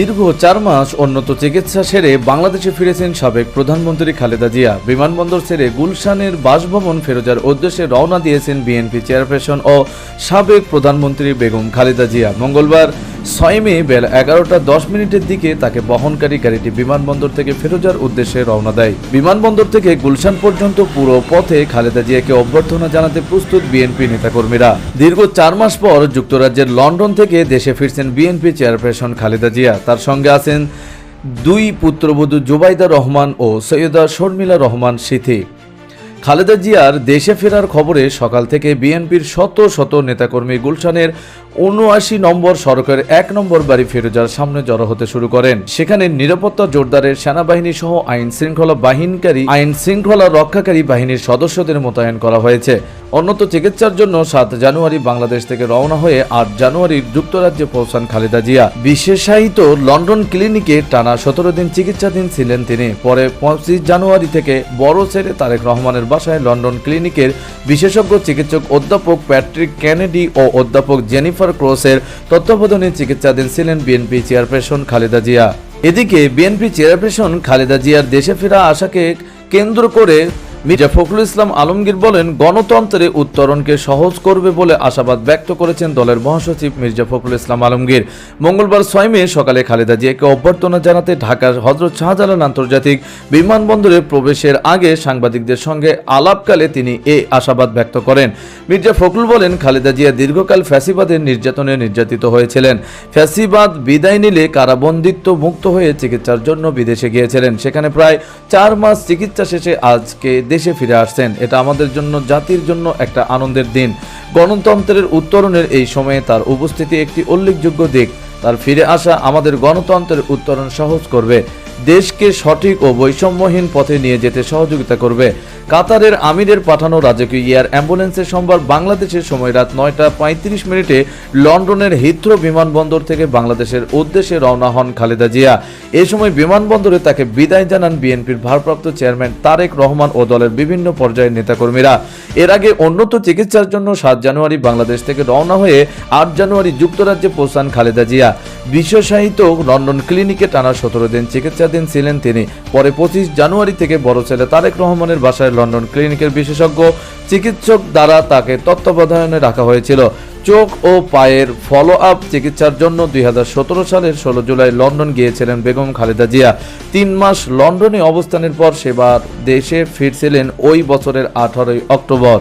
দীর্ঘ চার মাস অন্যত চিকিৎসা সেরে বাংলাদেশে ফিরেছেন সাবেক প্রধানমন্ত্রী খালেদা জিয়া। বিমানবন্দর ছেড়ে গুলশানের বাসভবন ফেরোজার উদ্দেশ্যে রওনা দিয়েছেন বিএনপি চেয়ারপারসন ও সাবেক প্রধানমন্ত্রী বেগম খালেদা জিয়া। মঙ্গলবার ছয় মে বেলা এগারোটা দশ মিনিটের দিকে তাকে বহনকারী গাড়িটি বিমানবন্দর থেকে ফেরোজার উদ্দেশ্যে রওনা দেয়। বিমানবন্দর থেকে গুলশান পর্যন্ত পুরো পথে খালেদা জিয়াকে অভ্যর্থনা জানাতে প্রস্তুত বিএনপি নেতাকর্মীরা। দীর্ঘ চার মাস পর যুক্তরাজ্যের লন্ডন থেকে দেশে ফিরছেন বিএনপি চেয়ারপারসন খালেদা জিয়া। তার সঙ্গে আছেন দুই পুত্রবধূ জুবাইদা রহমান ও সৈয়দা শর্মিলা রহমান সিথি। খালেদা জিয়ার দেশে ফেরার খবরে সকাল থেকে বিএনপির শত শত নেতাকর্মী গুলশানের উনআশি নম্বর সড়কের এক নম্বর বাড়ি ফেরোজার সামনে জড়ো হতে শুরু করেন। সেখানে নিরাপত্তা জোরদারের সেনাবাহিনী সহ আইন শৃঙ্খলা বাহিনকারী আইন শৃঙ্খলা রক্ষাকারী বাহিনীর সদস্যদের মোতায়েন করা হয়েছে। উন্নত চিকিৎসার জন্য সাত জানুয়ারি বাংলাদেশ থেকে রওনা হয়ে আট জানুয়ারি যুক্তরাজ্যে পৌঁছান খালেদা জিয়া। বিশেষায়িত লন্ডন ক্লিনিকে টানা সতেরো দিন চিকিৎসাধীন ছিলেন তিনি। পরে পঁচিশ জানুয়ারি থেকে বড় ছেড়ে তারেক রহমানের বাসায় লন্ডন ক্লিনিকের বিশেষজ্ঞ চিকিৎসক অধ্যাপক প্যাট্রিক কেনেডি ও অধ্যাপক জেনিফার ক্রোসের তত্ত্বাবধানে চিকিৎসাধীন ছিলেন বিএনপি চেয়ারপারসন খালেদা জিয়া। এদিকে বিএনপি চেয়ারপারসন খালেদা জিয়ার দেশে ফেরা আশাকে কেন্দ্র করে মির্জা ফখরুল ইসলাম আলমগীর বলেন, গণতন্ত্রে উত্তরণকে সহজ করবে বলে আশাবাদ ব্যক্ত করেছেন দলের মহাসচিব মির্জা ফখরুল ইসলাম আলমগীর। মঙ্গলবার ছয় মে সকালে খালেদা জিয়াকে অভ্যর্থনা জানাতে ঢাকার হজরত শাহজালাল আন্তর্জাতিক বিমানবন্দরে প্রবেশের আগে সাংবাদিকদের সঙ্গে আলাপকালে তিনি এ আশাবাদ ব্যক্ত করেন। মির্জা ফখরুল বলেন, খালেদা জিয়া দীর্ঘকাল ফ্যাসিবাদের নির্যাতনে নির্যাতিত হয়েছিলেন। ফ্যাসিবাদ বিদায় নিলে কারাবন্দিত্ব মুক্ত হয়ে চিকিৎসার জন্য বিদেশে গিয়েছিলেন। সেখানে প্রায় চার মাস চিকিৎসা শেষে আজকে দেশে ফিরে আসছেন। এটা আমাদের জন্য, জাতির জন্য একটা আনন্দের দিন। গণতন্ত্রের উত্তরণের এই সময়ে তার উপস্থিতি একটি উল্লেখযোগ্য দিক। তার ফিরে আসা আমাদের গণতন্ত্রের উত্তরণ সহজ করবে, দেশকে সঠিক ও বৈষম্যহীন পথে নিয়ে যেতে সহযোগিতা করবে। কাতারের আমিরের পাঠানো রাজকীয় এয়ার অ্যাম্বুলেন্সে সোমবার বাংলাদেশের সময় রাত নয়টা পঁয়ত্রিশ মিনিটে লন্ডনের হিথ্রো বিমানবন্দর থেকে বাংলাদেশের উদ্দেশ্যে রওনা হন খালেদা জিয়া। এ সময় বিমানবন্দরে তাকে বিদায় জানান বিএনপির ভারপ্রাপ্ত চেয়ারম্যান তারেক রহমান ও দলের বিভিন্ন পর্যায়ের নেতাকর্মীরা। এর আগে উন্নত চিকিৎসার জন্য সাত জানুয়ারি বাংলাদেশ থেকে রওনা হয়ে আট জানুয়ারি যুক্তরাজ্যে পৌঁছান খালেদা জিয়া। বিশ্বসাহিত লন্ডন ক্লিনিকে টানা সতেরো দিন চিকিৎসাধীন ছিলেন তিনি। পরে পঁচিশ জানুয়ারি থেকে বড় ছেলে তারেক রহমানের বাসায় লন্ডন ক্লিনিকের বিশেষজ্ঞ চিকিৎসক দ্বারা তাকে তত্ত্বাবধানে রাখা হয়েছিল। চোখ ও পায়ের ফলো আপ চিকিৎসার জন্য দুই হাজার সতেরো সালের ষোলো জুলাই লন্ডন গিয়েছিলেন বেগম খালেদা জিয়া। তিন মাস লন্ডনে অবস্থানের পর সেবার দেশে ফিরছিলেন ওই বছরের আঠারোই অক্টোবর।